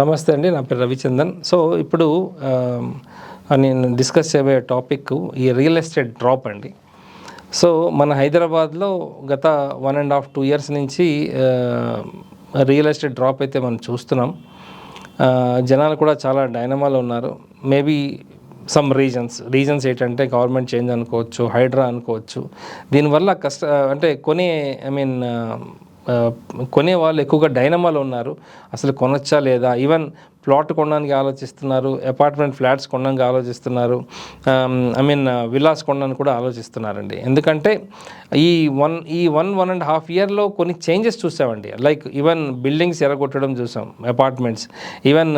నమస్తే అండి నా పేరు రవిచందన్. సో ఇప్పుడు నేను డిస్కస్ చేయబోయే టాపిక్ ఈ రియల్ ఎస్టేట్ డ్రాప్ అండి. సో మన హైదరాబాద్లో గత one and half two years నుంచి రియల్ ఎస్టేట్ డ్రాప్ అయితే మనం చూస్తున్నాం. జనాలు కూడా చాలా డైనమాలో ఉన్నారు. మేబీ సమ్ రీజన్స్ రీజన్స్ ఏంటంటే గవర్నమెంట్ చేంజ్ అనుకోవచ్చు హైడ్రా అనుకోవచ్చు. దీనివల్ల కష్ట అంటే కొనే ఐ మీన్ కొనే వాళ్ళు ఎక్కువగా డైనమాలో ఉన్నారు. అసలు కొనొచ్చా లేదా? ఈవెన్ ప్లాట్ కొనడానికి ఆలోచిస్తున్నారు అపార్ట్మెంట్ ఫ్లాట్స్ కొనడానికి ఆలోచిస్తున్నారు ఐ మీన్ విల్లాస్ కొనడానికి కూడా ఆలోచిస్తున్నారండి. ఎందుకంటే ఈ వన్ ఈ వన్ వన్ అండ్ హాఫ్ ఇయర్లో కొన్ని చేంజెస్ చూసామండి. లైక్ ఈవెన్ బిల్డింగ్స్ ఎరగొట్టడం చూసాం అపార్ట్మెంట్స్. ఈవెన్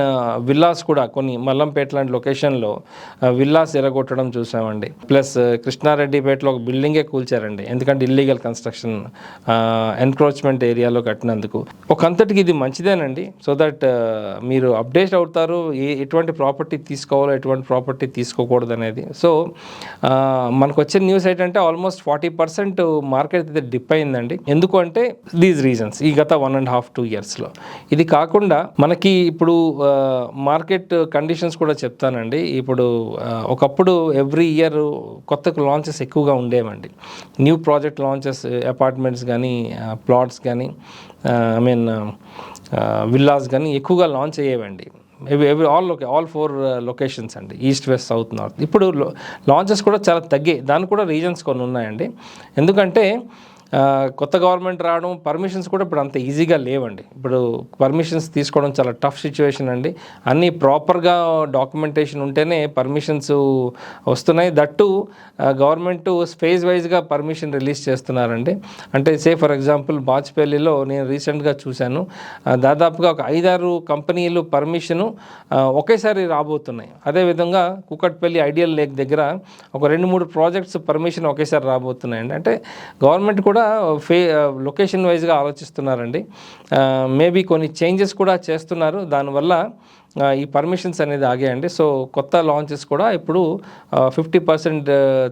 విల్లాస్ కూడా కొన్ని మల్లంపేట లాంటి లొకేషన్లో విల్లాస్ ఎరగొట్టడం చూసామండి. ప్లస్ కృష్ణారెడ్డిపేటలో ఒక బిల్డింగే కూల్చారండి. ఎందుకంటే ఇల్లీగల్ కన్స్ట్రక్షన్ ఎన్క్రోచ్మెంట్ ఏరియాలో కట్టినందుకు. ఒక అంతటికి ఇది మంచిదేనండి. సో దట్ మీరు అప్ అప్డేట్ అవుతారు ఏ ఎటువంటి ప్రాపర్టీ తీసుకోవాలో ఎటువంటి ప్రాపర్టీ తీసుకోకూడదు అనేది. సో మనకు వచ్చే న్యూస్ ఏంటంటే ఆల్మోస్ట్ ఫార్టీ పర్సెంట్ మార్కెట్ అయితే డిప్ అయిందండి. ఎందుకు అంటే దీస్ రీజన్స్ ఈ గత వన్ అండ్ హాఫ్ టూ ఇయర్స్లో ఇది కాకుండా మనకి ఇప్పుడు మార్కెట్ కండిషన్స్ కూడా చెప్తానండి. ఇప్పుడు ఒకప్పుడు ఎవ్రీ ఇయర్ కొత్త లాంచెస్ ఎక్కువగా ఉండేవండి. న్యూ ప్రాజెక్ట్ లాంచెస్ అపార్ట్మెంట్స్ కానీ ప్లాట్స్ కానీ ఐ మీన్ విల్లాస్ కానీ ఎక్కువగా లాంచ్ అయ్యేవండి. ఎవ్రీ ఎవ్రీ ఆల్ లొకే ఆల్ ఫోర్ లొకేషన్స్ అండి. ఈస్ట్ వెస్ట్ సౌత్ నార్త్ ఇప్పుడు లాంచెస్ కూడా చాలా తగ్గాయి. దానికి కూడా రీజన్స్ కొన్ని ఉన్నాయండి. ఎందుకంటే కొత్త గవర్నమెంట్ రావడం పర్మిషన్స్ కూడా ఇప్పుడు అంత ఈజీగా లేవండి. ఇప్పుడు పర్మిషన్స్ తీసుకోవడం చాలా టఫ్ సిచ్యువేషన్ అండి. అన్నీ ప్రాపర్గా డాక్యుమెంటేషన్ ఉంటేనే పర్మిషన్స్ వస్తున్నాయి. దట్టు గవర్నమెంట్ స్పేస్ వైజ్గా పర్మిషన్ రిలీజ్ చేస్తున్నారండి. అంటే సే ఫర్ ఎగ్జాంపుల్ బాచ్పల్లిలో నేను రీసెంట్గా చూశాను. దాదాపుగా ఒక ఐదారు కంపెనీలు పర్మిషను ఒకేసారి రాబోతున్నాయి. అదేవిధంగా కుకట్పల్లి ఐడియల్ లేక్ దగ్గర ఒక రెండు మూడు ప్రాజెక్ట్స్ పర్మిషన్ ఒకేసారి రాబోతున్నాయండి. అంటే గవర్నమెంట్ కూడా ఫే లొకేషన్ వైజ్గా ఆలోచిస్తున్నారండి. మేబీ కొన్ని చేంజెస్ కూడా చేస్తున్నారు. దానివల్ల ఈ పర్మిషన్స్ అనేది ఆగాయండి. సో కొత్త లాంచెస్ కూడా ఇప్పుడు fifty percent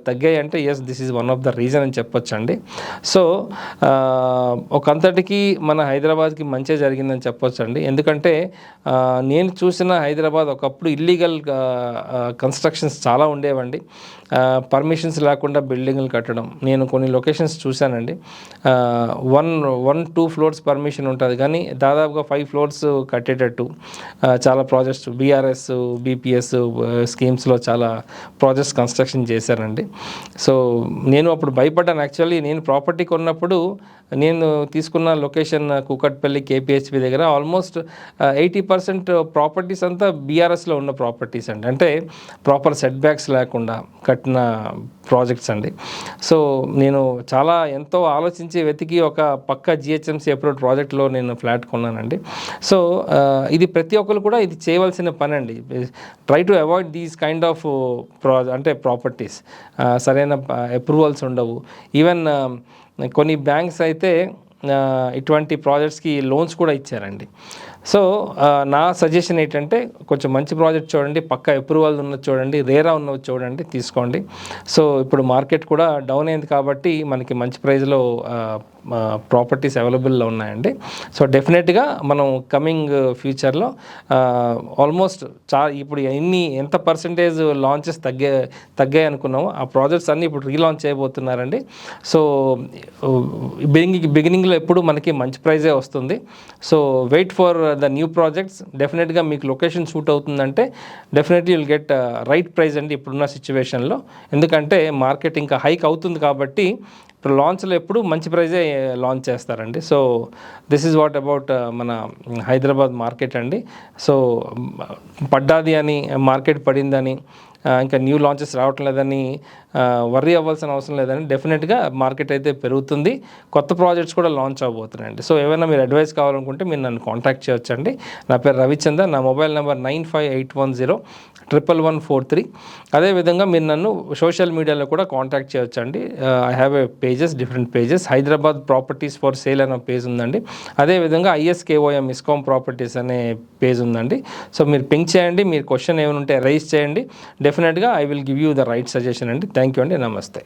తగ్గాయంటే yes this is one of the reason అని చెప్పొచ్చండి. సో ఒకంతటికి ఒక అంతటికి మన హైదరాబాద్కి మంచి జరిగిందని చెప్పొచ్చండి. ఎందుకంటే నేను చూసిన హైదరాబాద్ ఒకప్పుడు ఇల్లీగల్ కన్స్ట్రక్షన్స్ చాలా ఉండేవండి. పర్మిషన్స్ లేకుండా బిల్డింగ్లు కట్టడం. నేను కొన్ని లొకేషన్స్ చూశానండి. One one two floors permission ఉంటుంది. కానీ దాదాపుగా ఫైవ్ ఫ్లోర్స్ కట్టేటట్టు చాలా ప్రాజెక్ట్స్ బీఆర్ఎస్ బీపీఎస్ స్కీమ్స్లో చాలా ప్రాజెక్ట్స్ కన్స్ట్రక్షన్ చేశారండి. సో నేను అప్పుడు భయపడ్డాను. యాక్చువల్లీ నేను ప్రాపర్టీ కొన్నప్పుడు నేను తీసుకున్న లొకేషన్ కూకట్పల్లి కేపీహెచ్పి దగ్గర ఆల్మోస్ట్ ఎయిటీ పర్సెంట్ ప్రాపర్టీస్ అంతా బీఆర్ఎస్లో ఉన్న ప్రాపర్టీస్ అండి. అంటే ప్రాపర్ సెట్ బ్యాక్స్ లేకుండా కట్టిన ప్రాజెక్ట్స్ అండి. సో నేను చాలా ఎంతో ఆలోచించి వెతికి ఒక పక్క జిహెచ్ఎంసీ అప్రూవ్ ప్రాజెక్ట్లో నేను ఫ్లాట్ కొన్నానండి. సో uh, ఇది ప్రతి ఒక్కరు కూడా ఇది చేయవలసిన పని అండి try to avoid these kind of ప్రా అంటే ప్రాపర్టీస్ uh, సరైన uh, అప్రూవల్స్ ఉండవు. ఈవెన్ um, కొన్ని బ్యాంక్స్ అయితే uh, ఇటువంటి ప్రాజెక్ట్స్కి లోన్స్ కూడా ఇచ్చారండి. సో నా సజెషన్ ఏంటంటే కొంచెం మంచి ప్రాజెక్ట్ చూడండి పక్క అప్రూవల్ ఉన్నది చూడండి రేరా ఉన్నది చూడండి తీసుకోండి. సో ఇప్పుడు మార్కెట్ కూడా డౌన్ అయింది కాబట్టి మనకి మంచి ప్రైస్లో ప్రాపర్టీస్ అవైలబుల్లో ఉన్నాయండి. సో డెఫినెట్గా మనం కమింగ్ ఫ్యూచర్లో ఆల్మోస్ట్ చా ఇప్పుడు ఎన్ని ఎంత పర్సంటేజ్ లాంచెస్ తగ్గే తగ్గాయి అనుకున్నామో ఆ ప్రాజెక్ట్స్ అన్నీ ఇప్పుడు రీలాంచ్ చేయబోతున్నారండి. సో బిగినింగ్ బిగినింగ్లో ఎప్పుడు మనకి మంచి ప్రైజే వస్తుంది. So wait for the new projects డెఫినెట్గా మీకు లొకేషన్ సూట్ అవుతుందంటే definitely will get right price అండి ఇప్పుడున్న సిచ్యువేషన్లో ఎందుకంటే మార్కెట్ ఇంకా హైక్ అవుతుంది కాబట్టి ఇప్పుడు లాంచ్లో ఎప్పుడు మంచి ప్రైజే లాంచ్ uh, చేస్తారండి. So this is what about మన mm, హైదరాబాద్ మార్కెట్ అండి. సో mm, పడ్డాది అని మార్కెట్ పడిందని ఇంకా న్యూ లాంచెస్ రావటం లేదని వర్రీ అవ్వాల్సిన అవసరం లేదని డెఫినెట్గా మార్కెట్ అయితే పెరుగుతుంది. కొత్త ప్రాజెక్ట్స్ కూడా లాంచ్ అవబోతున్నాయండి సో ఏమైనా మీరు అడ్వైస్ కావాలనుకుంటే మీరు నన్ను కాంటాక్ట్ చేయొచ్చండి. నా పేరు రవిచందర్ నా mobile number nine five eight one zero triple one four three అదేవిధంగా మీరు నన్ను సోషల్ మీడియాలో కూడా కాంటాక్ట్ చేయొచ్చండి. I have a pages different pages Hyderabad properties for sale అనే పేజ్ ఉందండి. అదేవిధంగా ఐఎస్కేఓఎం ఇస్కామ్ ప్రాపర్టీస్ అనే పేజ్ ఉందండి. సో మీరు పింక్ చేయండి. మీరు క్వశ్చన్ ఏమైనా ఉంటే రైజ్ చేయండి. డెఫినెట్గా I will give you the right suggestion అండి థ్యాంక్ యూ అండి నమస్తే